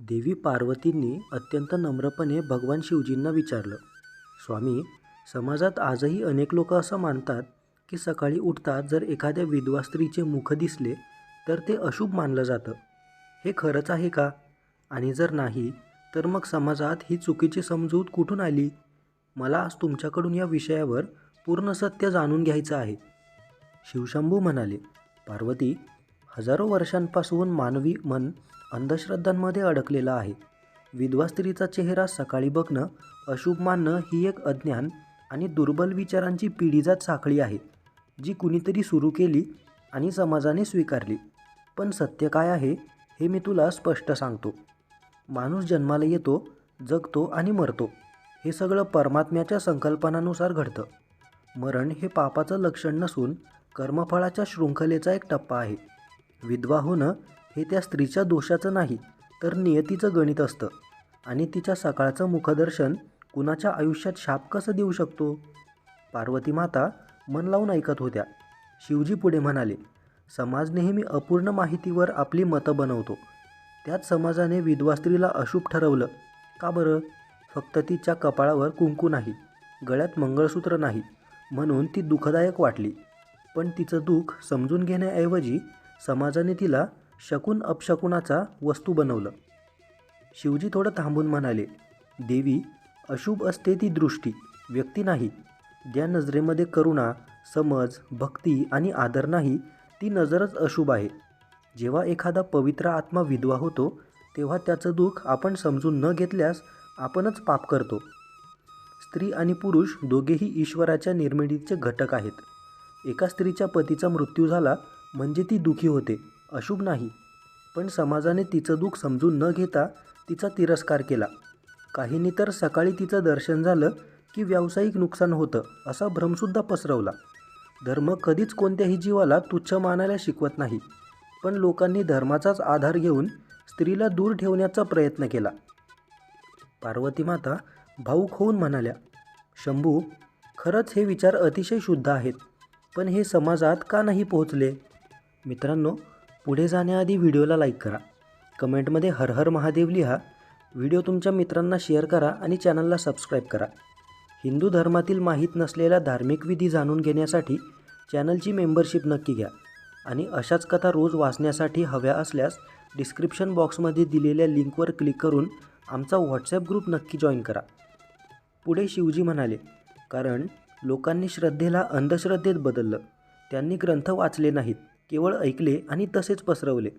देवी पार्वतींनी अत्यंत नम्रपणे भगवान शिवजींना विचारलं स्वामी समाजात आजही अनेक लोक असं मानतात की सकाळी उठतात जर एखाद्या विधवा स्त्रीचे मुख दिसले तर ते अशुभ मानलं जातं. हे खरंच आहे का? आणि जर नाही तर मग समाजात ही चुकीची समजूत कुठून आली? मला आज तुमच्याकडून या विषयावर पूर्ण सत्य जाणून घ्यायचं आहे. शिवशंभू म्हणाले पार्वती हजारो वर्षांपासून मानवी मन अंधश्रद्धांमध्ये अडकलेलं आहे. विधवा स्त्रीचा चेहरा सकाळी बघणं अशुभ मानणं ही एक अज्ञान आणि दुर्बल विचारांची पिढीजात साखळी आहे जी कुणीतरी सुरू केली आणि समाजाने स्वीकारली. पण सत्य काय आहे हे मी तुला स्पष्ट सांगतो. माणूस जन्माला येतो जगतो आणि मरतो. हे सगळं परमात्म्याच्या संकल्पनानुसार घडतं. मरण हे पापाचं लक्षण नसून कर्मफळाच्या शृंखलेचा एक टप्पा आहे. विधवा होणं हे त्या स्त्रीच्या दोषाचं नाही तर नियतीचं गणित असतं. आणि तिच्या सकाळचं मुखदर्शन कुणाच्या आयुष्यात शाप कसं देऊ शकतो? पार्वती माता मन लावून ऐकत होत्या. शिवजी पुढे म्हणाले समाज नेहमी अपूर्ण माहितीवर आपली मतं बनवतो. त्यात समाजाने विधवा स्त्रीला अशुभ ठरवलं. का बरं? फक्त तिच्या कपाळावर कुंकू नाही गळ्यात मंगळसूत्र नाही म्हणून ती दुःखदायक वाटली. पण तिचं दुःख समजून घेण्याऐवजी समाजाने तिला शकून अपशकुनाचा वस्तू बनवलं. शिवजी थोडं थांबून म्हणाले देवी अशुभ असते ती दृष्टी व्यक्ती नाही. ज्या नजरेमध्ये करुणा समज भक्ती आणि आदर नाही ती नजरच अशुभ आहे. जेव्हा एखादा पवित्र आत्मा विधवा होतो तेव्हा त्याचं दुःख आपण समजून न घेतल्यास आपणच पाप करतो. स्त्री आणि पुरुष दोघेही ईश्वराच्या निर्मितीचे घटक आहेत. एका स्त्रीच्या पतीचा मृत्यू झाला म्हणजे ती दुखी होते. अशुभ नाही. पण समाजाने तिचं दुःख समजून न घेता तिचा तिरस्कार केला. काहींनी तर सकाळी तिचं दर्शन झालं की व्यावसायिक नुकसान होतं असा भ्रमसुद्धा पसरवला. धर्म कधीच कोणत्याही जीवाला तुच्छ मानायला शिकवत नाही. पण लोकांनी धर्माचाच आधार घेऊन स्त्रीला दूर ठेवण्याचा प्रयत्न केला. पार्वती माता भाऊक होऊन म्हणाल्या शंभू खरंच हे विचार अतिशय शुद्ध आहेत पण हे समाजात का नाही पोहोचले? मित्रांनो पुढे जाण्याआधी व्हिडिओला लाईक करा. कमेंटमध्ये हर हर महादेव लिहा. व्हिडिओ तुमच्या मित्रांना शेअर करा आणि चॅनलला सबस्क्राईब करा. हिंदू धर्मातील माहीत नसलेल्या धार्मिक विधी जाणून घेण्यासाठी चॅनलची मेंबरशिप नक्की घ्या आणि अशाच कथा रोज वाचण्यासाठी हव्या असल्यास डिस्क्रिप्शन बॉक्समध्ये दिलेल्या लिंकवर क्लिक करून आमचा व्हॉट्सॲप ग्रुप नक्की जॉईन करा. पुढे शिवजी म्हणाले कारण लोकांनी श्रद्धेला अंधश्रद्धेत बदललं. त्यांनी ग्रंथ वाचले नाहीत. केवळ ऐकले आणि तसेच पसरवले.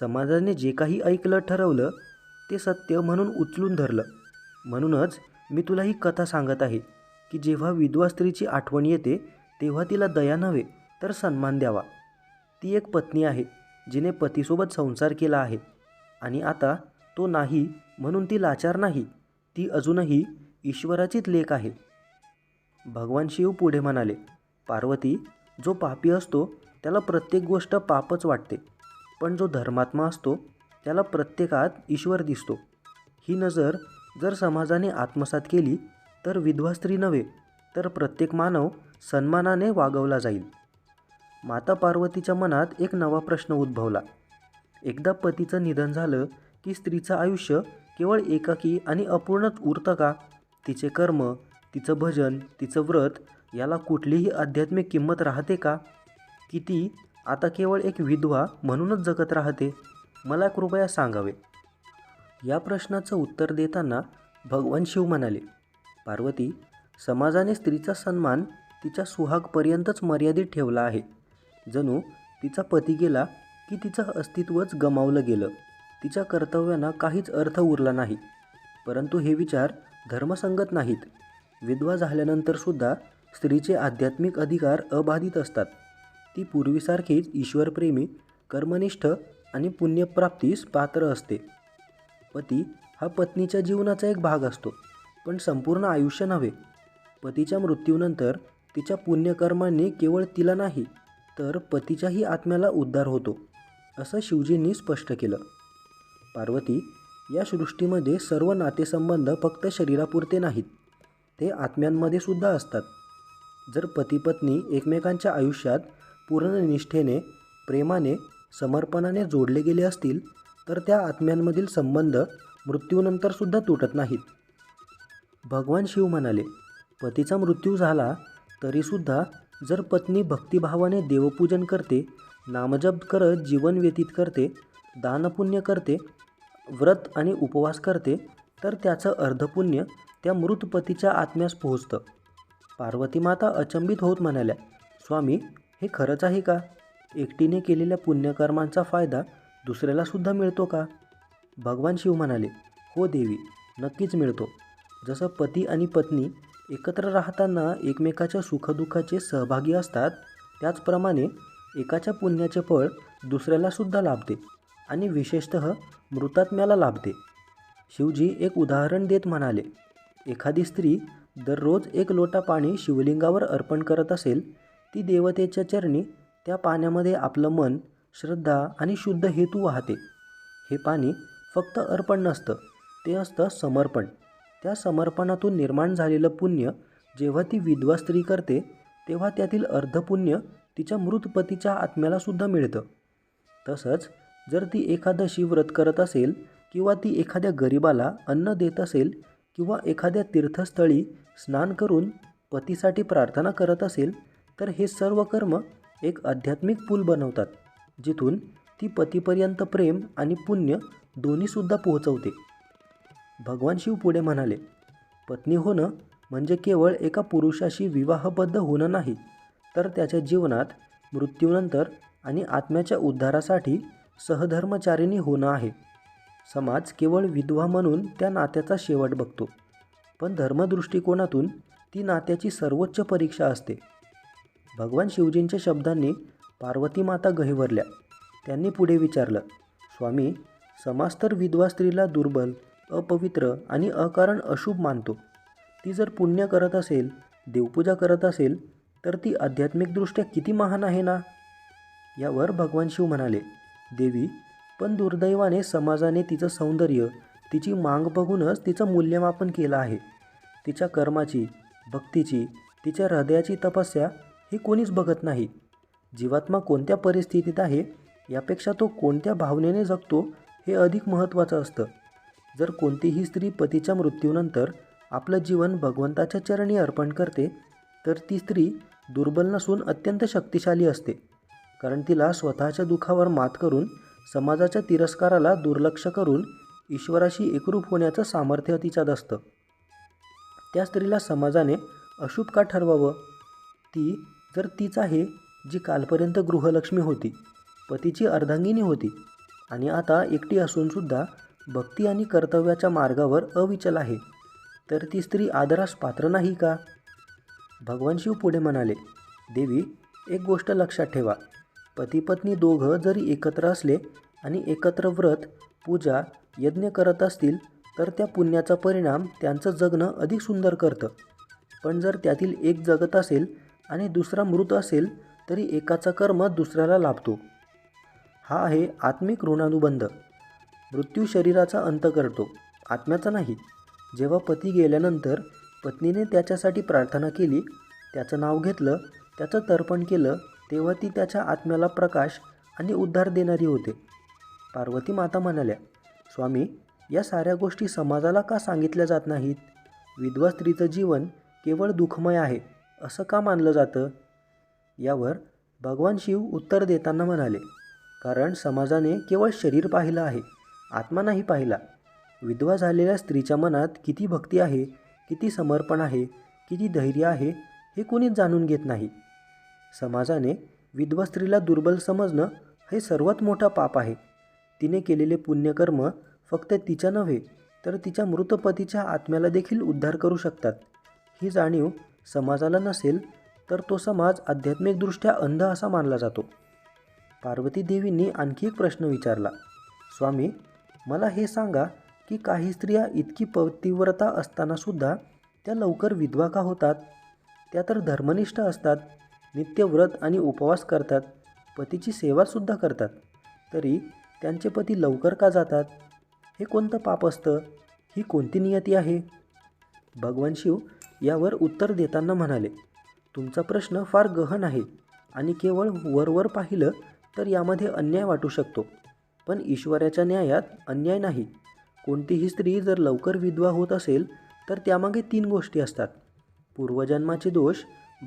समाजाने जे काही ऐकलं ठरवलं ते सत्य म्हणून उचलून धरलं. म्हणूनच मी तुला ही कथा सांगत आहे की जेव्हा विधवा स्त्रीची आठवण येते तेव्हा तिला दया नव्हे तर सन्मान द्यावा. ती एक पत्नी आहे जिने पतीसोबत संसार केला आहे. आणि आता तो नाही म्हणून ती लाचार नाही ती अजूनही ईश्वराचीच लेख आहे. भगवान शिव पुढे म्हणाले पार्वती जो पापी असतो त्याला प्रत्येक गोष्ट पापच वाटते. पण जो धर्मात्मा असतो त्याला प्रत्येकात ईश्वर दिसतो. ही नजर जर समाजाने आत्मसात केली तर विधवा स्त्री नव्हे तर प्रत्येक मानव सन्मानाने वागवला जाईल. माता पार्वतीच्या मनात एक नवा प्रश्न उद्भवला. एकदा पतीचं निधन झालं की स्त्रीचं आयुष्य केवळ एकाकी आणि अपूर्णच उरतं का? तिचे कर्म तिचं भजन तिचं व्रत याला कुठलीही आध्यात्मिक किंमत राहते का? की ती आता केवळ एक विधवा म्हणूनच जगत राहते. मला कृपया सांगावे. या प्रश्नाचं उत्तर देताना भगवान शिव म्हणाले पार्वती समाजाने स्त्रीचा सन्मान तिच्या सुहागपर्यंतच मर्यादित ठेवला आहे. जणू तिचा पती गेला की तिचं अस्तित्वच गमावलं गेलं. तिच्या कर्तव्यांना काहीच अर्थ उरला नाही. परंतु हे विचार धर्मसंगत नाहीत. विधवा झाल्यानंतरसुद्धा स्त्रीचे आध्यात्मिक अधिकार अबाधित असतात. ती पूर्वीसारखीच ईश्वरप्रेमी कर्मनिष्ठ आणि पुण्यप्राप्तीस पात्र असते. पती हा पत्नीच्या जीवनाचा एक भाग असतो पण संपूर्ण आयुष्य नव्हे. पतीच्या मृत्यूनंतर तिच्या पुण्यकर्मांनी केवळ तिला नाही तर पतीच्याही आत्म्याला उद्धार होतो असं शिवजींनी स्पष्ट केलं. पार्वती या सृष्टीमध्ये सर्व नातेसंबंध फक्त शरीरापुरते नाहीत ते आत्म्यांमध्ये सुद्धा असतात. जर पती पत्नी एकमेकांच्या आयुष्यात पूर्ण निष्ठेने प्रेमाने समर्पणाने जोडले गेले असतील तर त्या आत्म्यांमधील संबंध मृत्यूनंतरसुद्धा तुटत नाहीत. भगवान शिव म्हणाले पतीचा मृत्यू झाला तरीसुद्धा जर पत्नी भक्तिभावाने देवपूजन करते नामजप करत जीवन व्यतीत करते दानपुण्य करते व्रत आणि उपवास करते तर त्याचं अर्धपुण्य त्या मृत पतीच्या आत्म्यास पोहोचतं. पार्वती माता अचंबित होत म्हणाल्या स्वामी हे खरंच आहे का? एकटीने केलेल्या पुण्यकर्मांचा फायदा दुसऱ्यालासुद्धा मिळतो का? भगवान शिव म्हणाले हो देवी नक्कीच मिळतो. जसं पती आणि पत्नी एकत्र राहताना एकमेकाच्या सुखदुःखाचे सहभागी असतात त्याचप्रमाणे एकाच्या पुण्याचे फळ दुसऱ्यालासुद्धा लाभते आणि विशेषत मृतात्म्याला लाभते. शिवजी एक उदाहरण देत म्हणाले एखादी स्त्री दररोज एक लोटा पाणी शिवलिंगावर अर्पण करत असेल ती देवतेच्या चरणी त्या पाण्यामध्ये आपलं मन श्रद्धा आणि शुद्ध हेतू वाहते. हे पाणी फक्त अर्पण नसतं ते असतं समर्पण. त्या समर्पणातून निर्माण झालेलं पुण्य जेव्हा ती विधवा स्त्री करते तेव्हा त्यातील अर्धपुण्य तिच्या मृत पतीच्या आत्म्यालासुद्धा मिळतं. तसंच जर ती एकादशी व्रत करत असेल किंवा ती एखाद्या गरिबाला अन्न देत असेल किंवा एखाद्या तीर्थस्थळी स्नान करून पतीसाठी प्रार्थना करत असेल तर हे सर्व कर्म एक आध्यात्मिक पूल बनवतात जिथून ती पतीपर्यंत प्रेम आणि पुण्य दोन्हीसुद्धा पोहोचवते. भगवान शिव पुढे म्हणाले पत्नी होणं म्हणजे केवळ एका पुरुषाशी विवाहबद्ध होणं नाही तर त्याच्या जीवनात मृत्यूनंतर आणि आत्म्याच्या उद्धारासाठी सहधर्मचारिणी होणं आहे. समाज केवळ विधवा म्हणून त्या नात्याचा शेवट बघतो पण धर्मदृष्टिकोनातून ती नात्याची सर्वोच्च परीक्षा असते. भगवान शिवजींच्या शब्दांनी पार्वती माता गहिवरल्या. त्यांनी पुढे विचारलं स्वामी समाज तर विधवा स्त्रीला दुर्बल अपवित्र आणि अकारण अशुभ मानतो. ती जर पुण्य करत असेल देवपूजा करत असेल तर ती आध्यात्मिकदृष्ट्या किती महान आहे ना? यावर भगवान शिव म्हणाले देवी पण दुर्दैवाने समाजाने तिचं सौंदर्य तिची मांग बघूनच तिचं मूल्यमापन केलं आहे. तिच्या कर्माची भक्तीची तिच्या हृदयाची तपस्या हे कोणीच बघत नाही. जीवात्मा कोणत्या परिस्थितीत आहे यापेक्षा तो कोणत्या भावनेने जगतो हे अधिक महत्त्वाचं असतं. जर कोणतीही स्त्री पतीच्या मृत्यूनंतर आपलं जीवन भगवंताच्या चरणी अर्पण करते तर ती स्त्री दुर्बल नसून अत्यंत शक्तिशाली असते. कारण तिला स्वतःच्या दुःखावर मात करून समाजाच्या तिरस्काराला दुर्लक्ष करून ईश्वराशी एकरूप होण्याचं सामर्थ्य तिच्यात असतं. त्या स्त्रीला समाजाने अशुभ का ठरवावं? ती तर तीच आहे जी कालपर्यंत गृहलक्ष्मी होती. पतीची अर्धांगिनी होती. आणि आता एकटी असूनसुद्धा भक्ती आणि कर्तव्याच्या मार्गावर अविचल आहे. तर ती स्त्री आदरास पात्र नाही का? भगवान शिव पुढे म्हणाले देवी एक गोष्ट लक्षात ठेवा. पती पत्नी दोघं जरी एकत्र असले आणि एकत्र व्रत पूजा यज्ञ करत असतील तर त्या पुण्याचा परिणाम त्यांचं जगणं अधिक सुंदर करतं. पण जर त्यातील एक जगत असेल आणि दुसरा मृत असेल तरी एकाचा कर्म दुसऱ्याला लाभतो. हा आहे आत्मिक ऋणानुबंध. मृत्यू शरीराचा अंत करतो आत्म्याचा नाही. जेव्हा पती गेल्यानंतर पत्नीने त्याच्यासाठी प्रार्थना केली त्याचं नाव घेतलं त्याचं तर्पण केलं तेव्हा ती त्याच्या आत्म्याला प्रकाश आणि उद्धार देणारी होते. पार्वती माता म्हणाल्या स्वामी या साऱ्या गोष्टी समाजाला का सांगितल्या जात नाहीत? विधवा स्त्रीचं जीवन केवळ दुःखमय आहे. असं का मानलं जातं? यावर भगवान शिव उत्तर देताना म्हणाले कारण समाजाने केवळ शरीर पाहिलं आहे आत्मा नाही पाहिला. विधवा झालेल्या स्त्रीच्या मनात किती भक्ती आहे किती समर्पण आहे किती धैर्य आहे हे कोणीच जाणून घेत नाही. समाजाने विधवा स्त्रीला दुर्बल समजणं हे सर्वात मोठा पाप आहे. तिने केलेले पुण्यकर्म फक्त तिच्या नव्हे तर तिच्या मृतपतीच्या आत्म्याला देखील उद्धार करू शकतात. ही जाणीव समाजाला नसेल तर तो समाज आध्यात्मिकदृष्ट्या अंध असा मानला जातो. पार्वती देवींनी आणखी एक प्रश्न विचारला. स्वामी मला हे सांगा की काही स्त्रिया इतकी पतिव्रता असतानासुद्धा त्या लवकर विधवा का होतात? त्या तर धर्मनिष्ठ असतात नित्य व्रत आणि उपवास करतात पतीची सेवासुद्धा करतात. तरी त्यांचे पती लवकर का जातात? हे कोणतं पाप असतं? ही कोणती नियती आहे? भगवान शिव यावर उत्तर देताना म्हणाले तुमचा प्रश्न फार गहन आहे आणि केवळ वरवर पाहिलं तर यामध्ये अन्याय वाटू शकतो. पण ईश्वराच्या न्यायात अन्याय नाही. कोणतीही स्त्री जर लवकर विधवा होत असेल तर त्यामागे तीन गोष्टी असतात. पूर्वजन्माचे दोष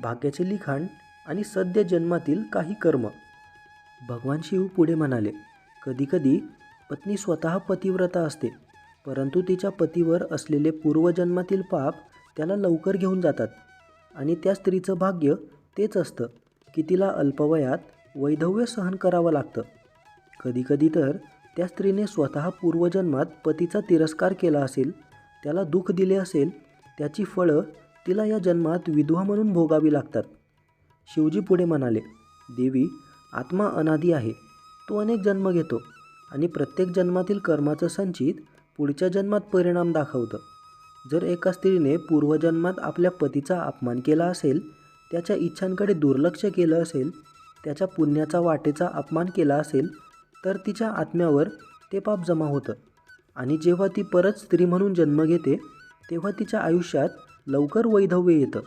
भाग्याचे लिखाण आणि सद्य जन्मातील काही कर्म. भगवान शिव पुढे म्हणाले कधीकधी पत्नी स्वतः पतिव्रता असते परंतु तिच्या पतीवर असलेले पूर्वजन्मातील पाप त्याला लवकर घेऊन जातात. आणि त्या स्त्रीचं भाग्य तेच असतं की तिला अल्पवयात वैधव्य सहन करावं लागतं. कधीकधी तर त्या स्त्रीने स्वतः पूर्वजन्मात पतीचा तिरस्कार केला असेल त्याला दुःख दिले असेल त्याची फळं तिला या जन्मात विधवा म्हणून भोगावी लागतात. शिवजी पुढे म्हणाले देवी आत्मा अनादी आहे. तो अनेक जन्म घेतो आणि प्रत्येक जन्मातील कर्माचं संचित पुढच्या जन्मात परिणाम दाखवतं. जर एका स्त्रीने पूर्वजन्मात आपल्या पतीचा अपमान केला असेल त्याच्या इच्छांकडे दुर्लक्ष केलं असेल त्याच्या पुण्याचा वाटेचा अपमान केला असेल तर तिच्या आत्म्यावर ते पाप जमा होतं. आणि जेव्हा ती परत स्त्री म्हणून जन्म घेते तेव्हा तिच्या आयुष्यात लवकर वैधव्य येतं.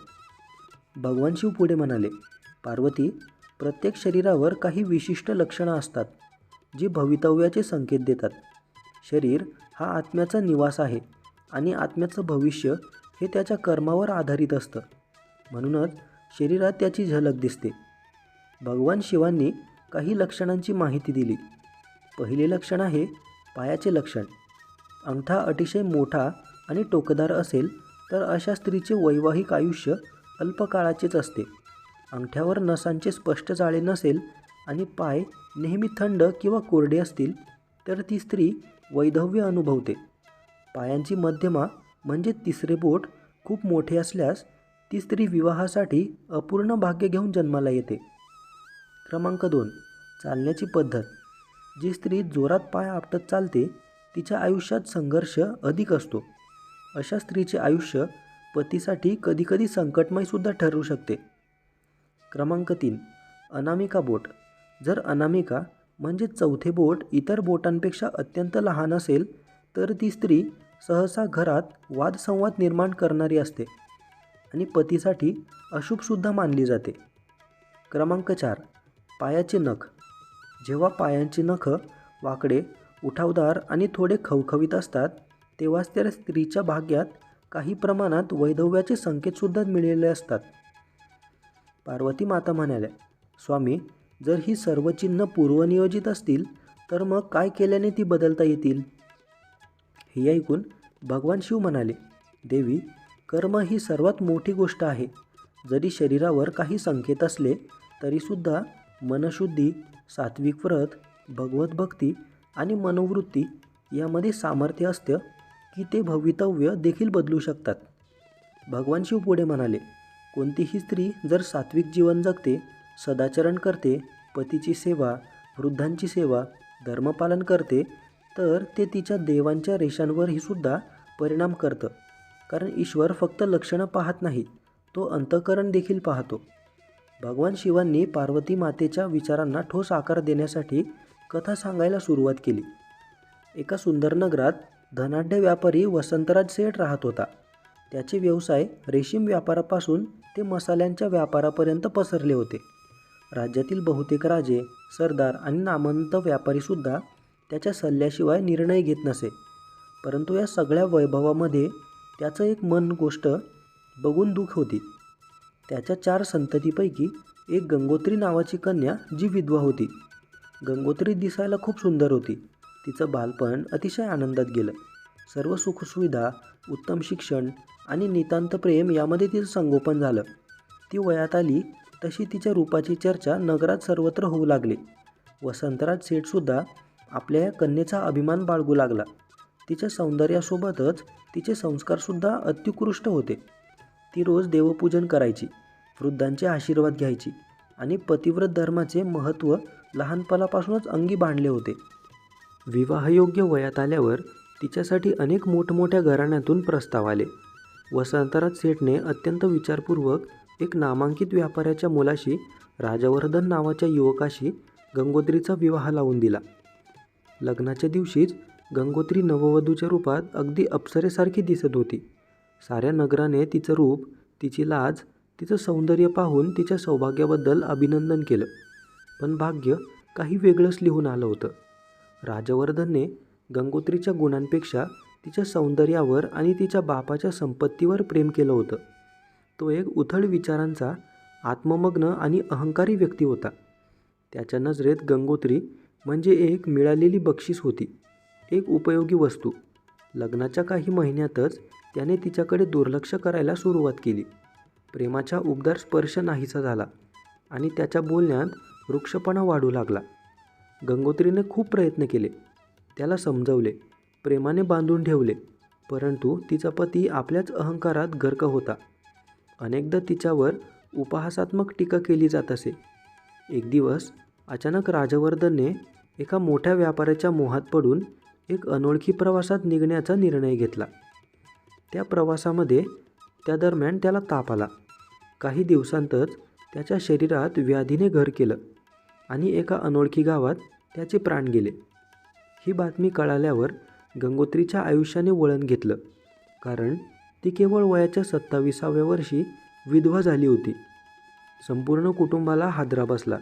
भगवान शिव पुढे म्हणाले पार्वती प्रत्येक शरीरावर काही विशिष्ट लक्षणं असतात जी भवितव्याचे संकेत देतात. शरीर हा आत्म्याचा निवास आहे. आणि आत्म्याचं भविष्य हे त्याच्या कर्मावर आधारित असतं. म्हणूनच शरीरात त्याची झलक दिसते. भगवान शिवांनी काही लक्षणांची माहिती दिली. पहिले लक्षण आहे पायाचे लक्षण. अंगठा अतिशय मोठा आणि टोकदार असेल तर अशा स्त्रीचे वैवाहिक आयुष्य अल्पकाळाचेच असते. अंगठ्यावर नसांचे स्पष्ट जाळे नसेल आणि पाय नेहमी थंड किंवा कोरडे असतील तर ती स्त्री वैधव्य अनुभवते. पायांची मध्यमा म्हणजे तिसरे बोट खूप मोठे असल्यास ती स्त्री विवाहासाठी अपूर्ण भाग्य घेऊन जन्माला येते. क्रमांक दोन. चालण्याची पद्धत. जी स्त्री जोरात पाय आपटत चालते तिच्या आयुष्यात संघर्ष अधिक असतो. अशा स्त्रीचे आयुष्य पतीसाठी कधीकधी संकटमयसुद्धा ठरू शकते. क्रमांक तीन. अनामिका बोट. जर अनामिका म्हणजे चौथे बोट इतर बोटांपेक्षा अत्यंत लहान असेल तर ती स्त्री सहसा घरात वादसंवाद निर्माण करणारी असते आणि पतीसाठी अशुभसुद्धा मानली जाते. क्रमांक चार. पायाचे नख. जेव्हा पायांची नख वाकडे उठावदार आणि थोडे खवखवीत असतात तेव्हाच त्या स्त्रीच्या भाग्यात काही प्रमाणात वैधव्याचे संकेतसुद्धा मिळालेले असतात. पार्वती माता म्हणाल्या स्वामी जर ही सर्व चिन्ह पूर्वनियोजित असतील तर मग काय केल्याने ती बदलता येतील? हे ऐकून भगवान शिव म्हणाले देवी कर्म ही सर्वात मोठी गोष्ट आहे. जरी शरीरावर काही संकेत असले तरीसुद्धा मनशुद्धी सात्विक व्रत भगवत भक्ती आणि मनोवृत्ती यामध्ये सामर्थ्य असतं की ते भवितव्य देखील बदलू शकतात. भगवान शिव पुढे म्हणाले कोणतीही स्त्री जर सात्विक जीवन जगते सदाचरण करते पतीची सेवा वृद्धांची सेवा धर्मपालन करते तर ते तिच्या देवांच्या रेषांवरही सुद्धा परिणाम करतं. कारण ईश्वर फक्त लक्षणं पाहत नाही तो अंतकरण देखील पाहतो. भगवान शिवांनी पार्वती मातेच्या विचारांना ठोस आकार देण्यासाठी कथा सांगायला सुरुवात केली. एका सुंदर नगरात धनाढ्य व्यापारी वसंतराज सेठ राहत होता. त्याचे व्यवसाय रेशीम व्यापारापासून ते मसाल्यांच्या व्यापारापर्यंत पसरले होते. राज्यातील बहुतेक राजे सरदार आणि नामंत व्यापारीसुद्धा त्याच्या सल्ल्याशिवाय निर्णय घेत नसे. परंतु या सगळ्या वैभवामध्ये त्याचं एक मन गोष्ट बघून दुःख होती. त्याच्या चार संततीपैकी एक गंगोत्री नावाची कन्या जी विधवा होती. गंगोत्री दिसायला खूप सुंदर होती. तिचं बालपण अतिशय आनंदात गेलं. सर्व सुखसुविधा उत्तम शिक्षण आणि नितांत प्रेम यामध्ये तिचं संगोपन झालं. ती वयात आली तशी तिच्या रूपाची चर्चा नगरात सर्वत्र होऊ लागली. वसंतराज सेठसुद्धा आपल्या या कन्येचा अभिमान बाळगू लागला. तिच्या सौंदर्यासोबतच तिचे संस्कारसुद्धा अत्युत्कृष्ट होते. ती रोज देवपूजन करायची वृद्धांचे आशीर्वाद घ्यायची आणि पतिव्रत धर्माचे महत्त्व लहानपणापासूनच अंगी बांधले होते. विवाहयोग्य वयात आल्यावर तिच्यासाठी अनेक मोठमोठ्या घराण्यातून प्रस्ताव आले. वसंतराज सेठने अत्यंत विचारपूर्वक एक नामांकित व्यापाऱ्याच्या मुलाशी राजवर्धन नावाच्या युवकाशी गंगोत्रीचा विवाह लावून दिला. लग्नाच्या दिवशीच गंगोत्री नववधूच्या रूपात अगदी अप्सरेसारखी दिसत होती. साऱ्या नगराने तिचं रूप तिची लाज तिचं सौंदर्य पाहून तिच्या सौभाग्याबद्दल अभिनंदन केलं. पण भाग्य काही वेगळंच लिहून आलं होतं. राजवर्धनने गंगोत्रीच्या गुणांपेक्षा तिच्या सौंदर्यावर आणि तिच्या बापाच्या संपत्तीवर प्रेम केलं होतं. तो एक उथळ विचारांचा आत्ममग्न आणि अहंकारी व्यक्ती होता. त्याच्या नजरेत गंगोत्री म्हणजे एक मिळालेली बक्षीस होती. एक उपयोगी वस्तू. लग्नाच्या काही महिन्यातच त्याने तिच्याकडे दुर्लक्ष करायला सुरुवात केली. प्रेमाच्या उबदार स्पर्श नाहीसा झाला आणि त्याच्या बोलण्यात वृक्षपणा वाढू लागला. गंगोत्रीने खूप प्रयत्न केले. त्याला समजवले. प्रेमाने बांधून ठेवले. परंतु तिचा पती आपल्याच अहंकारात गर्क होता. अनेकदा तिच्यावर उपहासात्मक टीका केली जात असे. एक दिवस अचानक राजवर्धनने एका मोठ्या व्यापाऱ्याच्या मोहात पडून एक अनोळखी प्रवासात निघण्याचा निर्णय घेतला. त्या प्रवासामध्ये त्या दरम्यान त्याला ताप आला. काही दिवसांतच त्याच्या शरीरात व्याधीने घर केलं आणि एका अनोळखी गावात त्याचे प्राण गेले. ही बातमी कळाल्यावर गंगोत्रीच्या आयुष्याने वळण घेतलं कारण ती केवळ वयाच्या सत्ताविसाव्या वर्षी विधवा झाली होती. संपूर्ण कुटुंबाला हादरा बसला.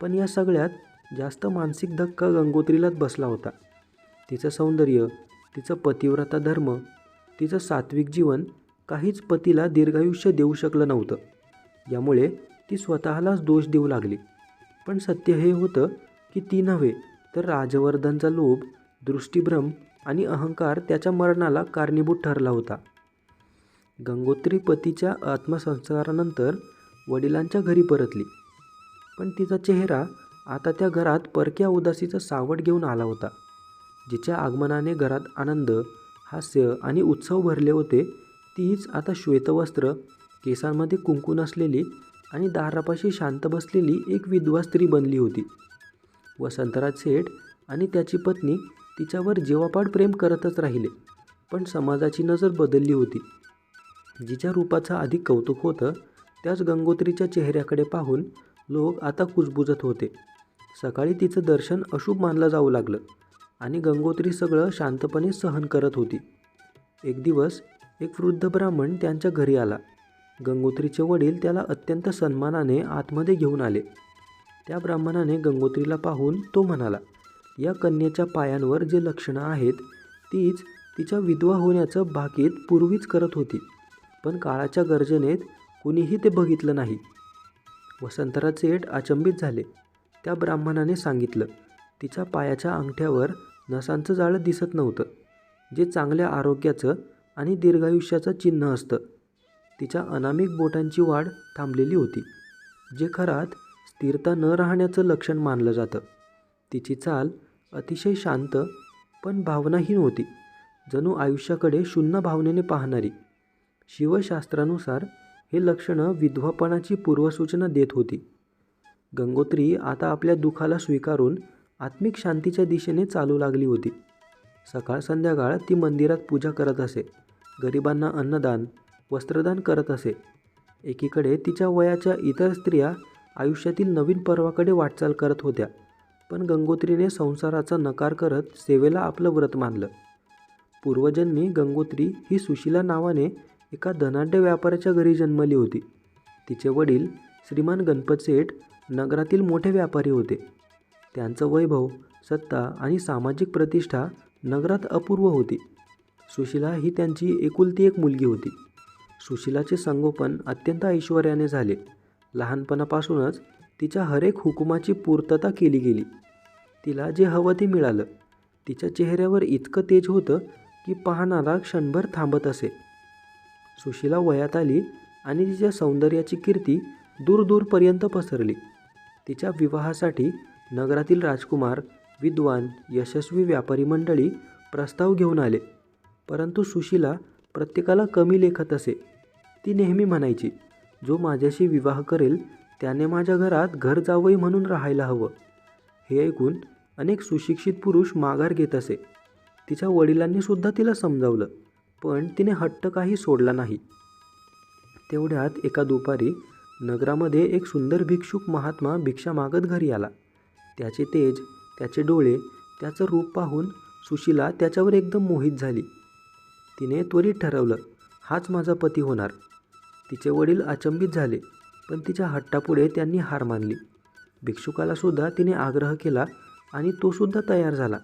पण या सगळ्यात जास्त मानसिक धक्का गंगोत्रीलाच बसला होता. तिचं सौंदर्य तिचं पतिव्रता धर्म तिचं सात्विक जीवन काहीच पतीला दीर्घायुष्य देऊ शकलं नव्हतं. यामुळे ती स्वतःलाच दोष देऊ लागली. पण सत्य हे होतं की ती नव्हे तर राजवर्धनचा लोभ दृष्टीभ्रम आणि अहंकार त्याच्या मरणाला कारणीभूत ठरला होता. गंगोत्री पतीच्या आत्मसंस्कारानंतर वडिलांच्या घरी परतली. पण तिचा चेहरा आता त्या घरात परक्या उदासीचं सावट घेऊन आला होता. जिच्या आगमनाने घरात आनंद हास्य आणि उत्सव भरले होते तीच आता श्वेतवस्त्र केसांमध्ये कुंकू नसलेली आणि दारापाशी शांत बसलेली एक विधवा स्त्री बनली होती. वसंतराज सेठ आणि त्याची पत्नी तिच्यावर जेवापाड प्रेम करतच राहिले पण समाजाची नजर बदलली होती. जिच्या रूपाचं अधिक कौतुक होतं त्याच गंगोत्रीच्या चेहऱ्याकडे पाहून लोक आता कुजबुजत होते. सकाळी तिचं दर्शन अशुभ मानलं जाऊ लागलं आणि गंगोत्री सगळं शांतपणे सहन करत होती. एक दिवस एक वृद्ध ब्राह्मण त्यांच्या घरी आला. गंगोत्रीचे वडील त्याला अत्यंत सन्मानाने आतमध्ये घेऊन आले. त्या ब्राह्मणाने गंगोत्रीला पाहून तो म्हणाला या कन्येच्या पायांवर जे लक्षणं आहेत तीच तिच्या विधवा होण्याचं भाकीत पूर्वीच करत होती. पण काळाच्या गर्जनेत कुणीही ते बघितलं नाही. वसंतराज सेठ अचंबित झाले. त्या ब्राह्मणाने सांगितलं तिच्या पायाच्या अंगठ्यावर नसांचं जाळं दिसत नव्हतं जे चांगल्या आरोग्याचं आणि दीर्घायुष्याचं चिन्ह असतं. तिच्या अनामिक बोटांची वाढ थांबलेली होती जे खरात स्थिरता न राहण्याचं लक्षण मानलं जातं. तिची चाल अतिशय शांत पण भावनाहीन होती जणू आयुष्याकडे शून्य भावनेने पाहणारी. शिवशास्त्रानुसार हे लक्षणं विधवापणाची पूर्वसूचना देत होती. गंगोत्री आता आपल्या दुःखाला स्वीकारून आत्मिक शांतीच्या दिशेने चालू लागली होती. सकाळ संध्याकाळ ती मंदिरात पूजा करत असे. गरिबांना अन्नदान वस्त्रदान करत असे. एकीकडे तिच्या वयाच्या इतर स्त्रिया आयुष्यातील नवीन पर्वाकडे वाटचाल करत होत्या. पण गंगोत्रीने संसाराचा नकार करत सेवेला आपलं व्रत मानलं. पूर्वजन्मी गंगोत्री ही सुशिला नावाने एका धनाढ्य व्यापाऱ्याच्या घरी जन्मली होती. तिचे वडील श्रीमान गणपत सेठ नगरातील मोठे व्यापारी होते. त्यांचं वैभव सत्ता आणि सामाजिक प्रतिष्ठा नगरात अपूर्व होती. सुशिला ही त्यांची एकुलती एक मुलगी होती. सुशिलाचे संगोपन अत्यंत ऐश्वर्याने झाले. लहानपणापासूनच तिच्या हरेक हुकुमाची पूर्तता केली गेली. तिला जे हवं ते मिळालं. तिच्या चेहऱ्यावर इतकं तेज होतं की पाहणारा क्षणभर थांबत असे. सुशीला वयात आली आणि तिच्या सौंदर्याची कीर्ती दूरदूरपर्यंत पसरली. तिच्या विवाहासाठी नगरातील राजकुमार विद्वान यशस्वी व्यापारी मंडळी प्रस्ताव घेऊन आले. परंतु सुशीला प्रत्येकाला कमी लेखत असे. ती नेहमी म्हणायची जो माझ्याशी विवाह करेल त्याने माझ्या घरात घर जावई म्हणून राहायला हवं. हे ऐकून अनेक सुशिक्षित पुरुष माघार घेत असे. तिच्या वडिलांनीसुद्धा तिला समजावलं. पण तिने हट्ट काही सोडला नाही. तेवढ्यात एका दुपारी नगरामध्ये एक सुंदर भिक्षुक महात्मा भिक्षा मागत घरी आला. त्याचे तेज त्याचे डोळे त्याचं रूप पाहून सुशीला त्याच्यावर एकदम मोहित झाली. तिने त्वरित ठरवलं हाच माझा पती होणार. तिचे वडील अचंबित झाले पण तिच्या हट्टापुढे त्यांनी हार मानली. भिक्षुकालासुद्धा तिने आग्रह केला आणि तोसुद्धा तयार झाला.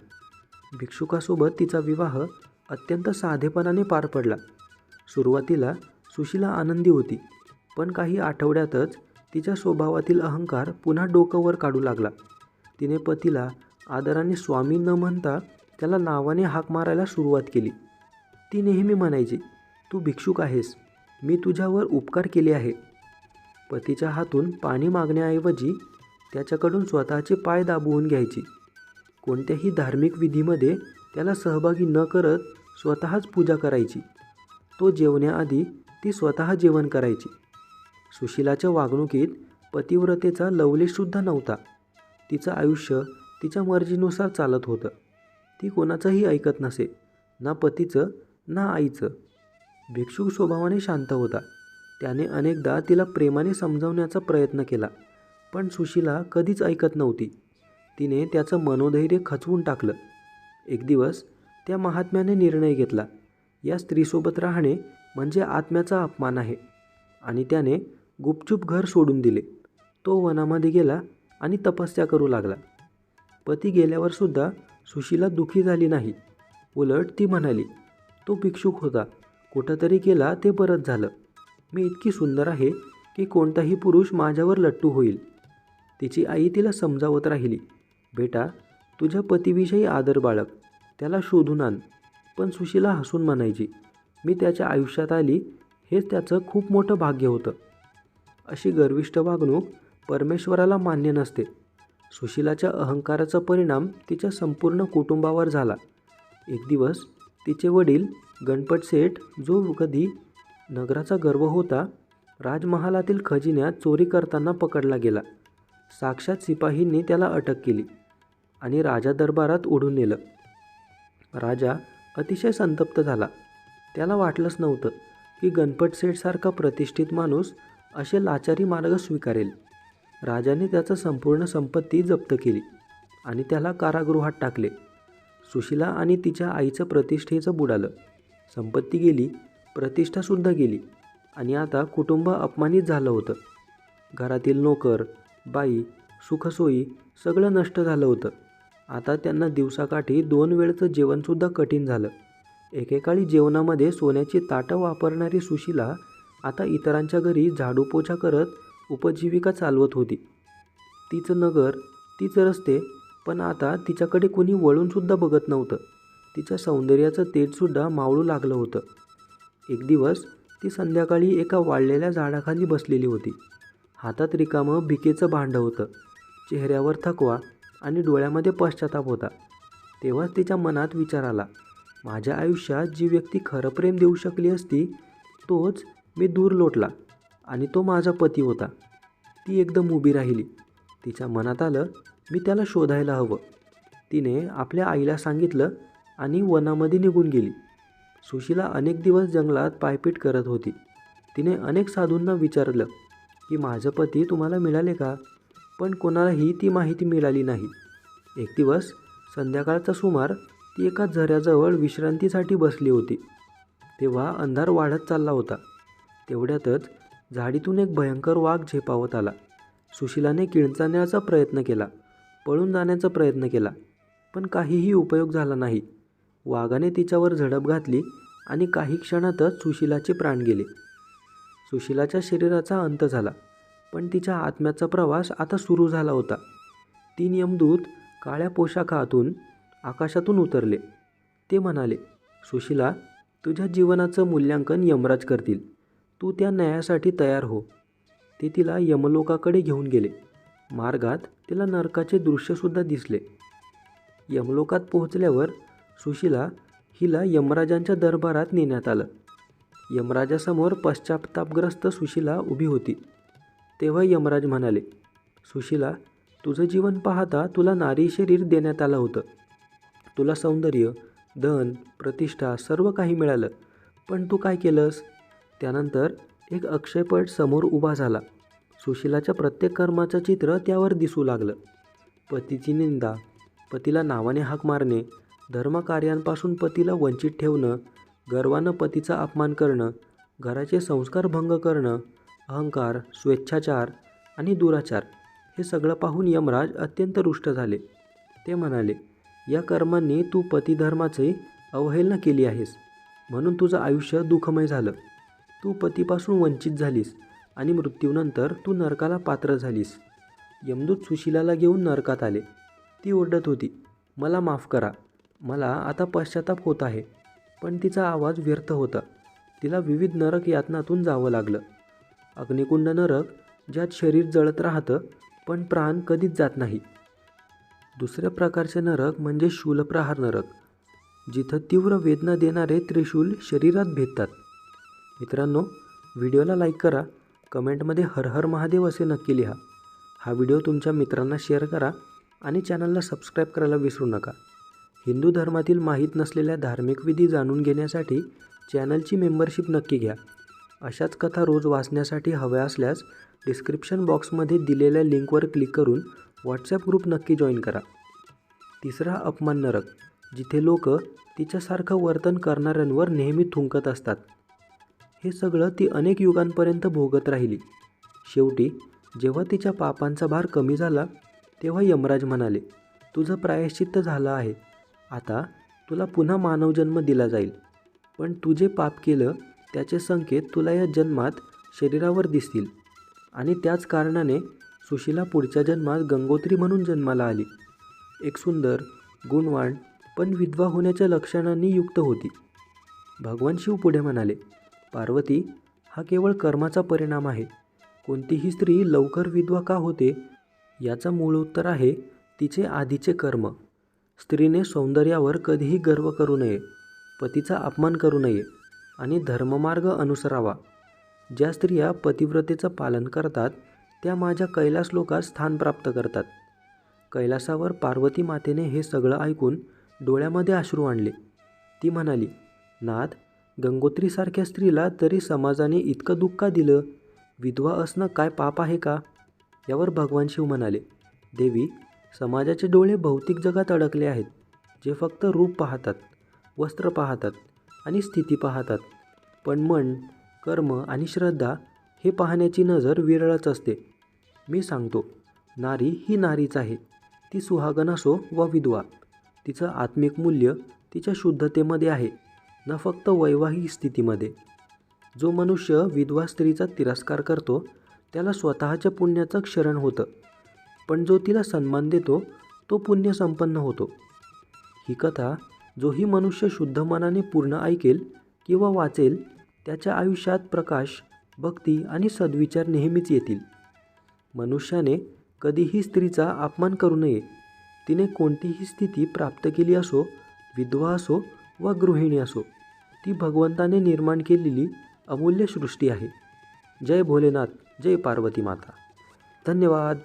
भिक्षुकासोबत तिचा विवाह अत्यंत साधेपणाने पार पडला. सुरुवातीला सुशीला आनंदी होती पण काही आठवड्यातच तिच्या स्वभावातील अहंकार पुन्हा डोकं वर काढू लागला. तिने पतीला आदराने स्वामी न म्हणता त्याला नावाने हाक मारायला सुरुवात केली. ती नेहमी म्हणायची तू भिक्षुक आहेस. मी तुझ्यावर उपकार केले आहे. पतीच्या हातून पाणी मागण्याऐवजी त्याच्याकडून स्वतःचे पाय दाबवून घ्यायची. कोणत्याही धार्मिक विधीमध्ये त्याला सहभागी न करत स्वतःच पूजा करायची. तो जेवण्याआधी ती स्वतः जेवण करायची. सुशीलाच्या वागणुकीत पतिव्रतेचा लवलेशसुद्धा नव्हता. तिचं आयुष्य तिच्या मर्जीनुसार चालत होतं. ती कोणाचंही ऐकत नसे ना पतीचं ना आईचं. भिक्षुक स्वभावाने शांत होता. त्याने अनेकदा तिला प्रेमाने समजावण्याचा प्रयत्न केला पण सुशीला कधीच ऐकत नव्हती. तिने त्याचं मनोधैर्य खचवून टाकलं. एक दिवस त्या महात्म्याने निर्णय घेतला या स्त्रीसोबत राहणे म्हणजे आत्म्याचा अपमान आहे. आणि त्याने गुपचूप घर सोडून दिले. तो वनामध्ये गेला आणि तपस्या करू लागला. पती गेल्यावर सुद्धा सुशीला दुखी झाली नाही. उलट ती म्हणाली तो भिक्षुक होता. कुठंतरी गेला ते परत झालं. मी इतकी सुंदर आहे की कोणताही पुरुष माझ्यावर लट्टू होईल. तिची आई तिला समजावत राहिली बेटा तुझ्या पतीविषयी आदर बाळग त्याला शोधून आण. पण सुशीला हसून म्हणायची मी त्याच्या आयुष्यात आली हेच त्याचं खूप मोठं भाग्य होतं. अशी गर्विष्ठ वागणूक परमेश्वराला मान्य नसते. सुशीलाच्या अहंकाराचा परिणाम तिच्या संपूर्ण कुटुंबावर झाला. एक दिवस तिचे वडील गणपत सेठ जो कधी नगराचा गर्व होता राजमहालातील खजिन्यात चोरी करताना पकडला गेला. साक्षात सिपाहींनी त्याला अटक केली. आणि राजा दरबारात ओढून नेलं. राजा अतिशय संतप्त झाला. त्याला वाटलंच नव्हतं की गणपत सेठसारखा प्रतिष्ठित माणूस असे लाचारी मार्ग स्वीकारेल. राजाने त्याचं संपूर्ण संपत्ती जप्त केली आणि त्याला कारागृहात टाकले. सुशीला आणि तिच्या आईचं प्रतिष्ठेचं बुडालं. संपत्ती गेली प्रतिष्ठासुद्धा गेली आणि आता कुटुंब अपमानित झालं होतं. घरातील नोकर बाई सुखसोयी सगळं नष्ट झालं होतं. आता त्यांना दिवसाकाठी दोन वेळचं जेवणसुद्धा कठीण झालं. एकेकाळी जेवणामध्ये सोन्याची ताटं वापरणारी सुशीला आता इतरांच्या घरी झाडूपोछा करत उपजीविका चालवत होती. तिचं नगर तिचं रस्ते पण आता तिच्याकडे कुणी वळूनसुद्धा बघत नव्हतं. तिच्या सौंदर्याचं तेजसुद्धा मावळू लागलं होतं. एक दिवस ती संध्याकाळी एका वाळलेल्या झाडाखाली बसलेली होती. हातात रिकामं भिकेचं भांडं होतं. चेहऱ्यावर थकवा आणि डोळ्यामध्ये पश्चाताप होता. तेव्हाच तिच्या मनात विचार आला माझ्या आयुष्यात जी व्यक्ती खरं प्रेम देऊ शकली असती तोच मी दूर लोटला आणि तो माझा पती होता. ती एकदम उभी राहिली. तिच्या मनात आलं मी त्याला शोधायला हवं. तिने आपल्या आईला सांगितलं आणि वनामध्ये निघून गेली. सुशीला अनेक दिवस जंगलात पायपीट करत होती. तिने अनेक साधूंना विचारलं की माझं पती तुम्हाला मिळाले का? पण कोणालाही ती माहिती मिळाली नाही. एक दिवस संध्याकाळचा सुमार ती एका झऱ्याजवळ विश्रांतीसाठी बसली होती. तेव्हा अंधार वाढत चालला होता. तेवढ्यातच झाडीतून एक भयंकर वाघ झेपावत आला. सुशिलाने किंचाळण्याचा प्रयत्न केला. पळून जाण्याचा प्रयत्न केला. पण काहीही उपयोग झाला नाही. वाघाने तिच्यावर झडप घातली आणि काही क्षणातच सुशिलाचे प्राण गेले. सुशिलाच्या शरीराचा अंत झाला. पण तिच्या आत्म्याचा प्रवास आता सुरू झाला होता. तीन यमदूत काळ्या पोशाखातून आकाशातून उतरले. ते म्हणाले सुशिला तुझ्या जीवनाचं मूल्यांकन यमराज करतील. तू त्या न्यायासाठी तयार हो. ते तिला यमलोकाकडे घेऊन गेले. मार्गात तिला नरकाचे दृश्यसुद्धा दिसले. यमलोकात पोहोचल्यावर सुशीला हिला यमराजांच्या दरबारात नेण्यात आलं. यमराजासमोर पश्चातापग्रस्त सुशीला उभी होती. तेव्हा यमराज म्हणाले सुशीला तुझं जीवन पाहता तुला नारी शरीर देण्यात आलं होतं. तुला सौंदर्य धन प्रतिष्ठा सर्व काही मिळालं. पण तू काय केलंस? त्यानंतर एक अक्षयपट समोर उभा झाला. सुशीलाच्या प्रत्येक कर्माचं चित्र त्यावर दिसू लागलं. पतीची निंदा पतीला नावाने हाक मारणे धर्मकार्यांपासून पतीला वंचित ठेवणं गर्वानं पतीचा अपमान करणं घराचे संस्कार भंग करणं अहंकार स्वेच्छाचार आणि दुराचार हे सगळं पाहून यमराज अत्यंत रुष्ट झाले. ते म्हणाले या कर्मांनी तू पतिधर्माची अवहेलना केली आहेस. म्हणून तुझं आयुष्य दुःखमय झालं. तू पतीपासून वंचित झालीस आणि मृत्यूनंतर तू नरकाला पात्र झालीस. यमदूत सुशिलाला घेऊन नरकात आले. ती ओरडत होती मला माफ करा. मला आता पश्चाताप होत आहे. पण तिचा आवाज व्यर्थ होता. तिला विविध नरक यातनातून जावं लागलं. अग्निकुंड नरक ज्यात शरीर जळत राहतं पण प्राण कधीच जात नाही. दुसऱ्या प्रकारचे नरक म्हणजे शूलप्रहार नरक जिथं तीव्र वेदना देणारे त्रिशूल शरीरात भेटतात मित्रांनो व्हिडिओला लाईक करा कमेंटमध्ये हर हर महादेव असे नक्की लिहा. हा व्हिडिओ तुमच्या मित्रांना शेअर करा आणि चॅनलला सबस्क्राईब करायला विसरू नका. हिंदू धर्मातील माहीत नसलेल्या धार्मिक विधी जाणून घेण्यासाठी चॅनलची मेंबरशिप नक्की घ्या. अशाच कथा रोज वाचण्यासाठी हव्या असल्यास डिस्क्रिप्शन बॉक्समध्ये दिलेल्या लिंकवर क्लिक करून व्हॉट्सॲप ग्रुप नक्की जॉईन करा. तिसरा अपमान नरक जिथे लोक तिच्यासारखं वर्तन करणाऱ्यांवर नेहमी थुंकत असतात. हे सगळं ती अनेक युगांपर्यंत भोगत राहिली. शेवटी जेव्हा तिच्या पापांचा भार कमी झाला तेव्हा यमराज म्हणाले तुझं प्रायश्चित्त झालं आहे. आता तुला पुन्हा मानवजन्म दिला जाईल. पण तू जे पाप केलं त्याचे संकेत तुला या जन्मात शरीरावर दिसतील. आणि त्याच कारणाने सुशीला पुढच्या जन्मात गंगोत्री म्हणून जन्माला आली. एक सुंदर गुणवान पण विधवा होण्याच्या लक्षणांनी युक्त होती. भगवान शिव पुढे म्हणाले पार्वती हा केवळ कर्माचा परिणाम आहे. कोणतीही स्त्री लवकर विधवा का होते याचं मूळ उत्तर आहे तिचे आधीचे कर्म. स्त्रीने सौंदर्यावर कधीही गर्व करू नये पतीचा अपमान करू नये आणि धर्ममार्ग अनुसरावा. ज्या स्त्रिया पतिव्रतेचं पालन करतात त्या माझ्या कैलास लोकात स्थान प्राप्त करतात. कैलासावर पार्वती मातेने हे सगळं ऐकून डोळ्यामध्ये अश्रू आणले. ती म्हणाली नाथ गंगोत्रीसारख्या स्त्रीला तरी समाजाने इतकं दुःख का दिलं? विधवा असणं काय पाप आहे का? यावर भगवान शिव म्हणाले देवी समाजाचे डोळे भौतिक जगात अडकले आहेत जे फक्त रूप पाहतात वस्त्र पाहतात आणि स्थिती पाहतात. पण मन कर्म आणि श्रद्धा हे पाहण्याची नजर विरळच असते. मी सांगतो नारी ही नारीच आहे. ती सुहागन असो वा विधवा तिचं आत्मिक मूल्य तिच्या शुद्धतेमध्ये आहे न फक्त वैवाहिक स्थितीमध्ये. जो मनुष्य विधवा स्त्रीचा तिरस्कार करतो त्याला स्वतःच्या पुण्याचं क्षरण होतं. पण जो तिला सन्मान देतो तो पुण्य संपन्न होतो. ही कथा जोही मनुष्य शुद्ध मनाने पूर्ण ऐकेल किंवा वाचेल त्याच्या आयुष्यात प्रकाश भक्ती आणि सद्विचार नेहमीच येतील. मनुष्याने कधीही स्त्रीचा अपमान करू नये. तिने कोणतीही स्थिती प्राप्त केली असो विधवा असो वा गृहिणी असो ती भगवंताने निर्माण केलेली अमूल्य सृष्टी आहे. जय भोलेनाथ जय पार्वती माता. धन्यवाद.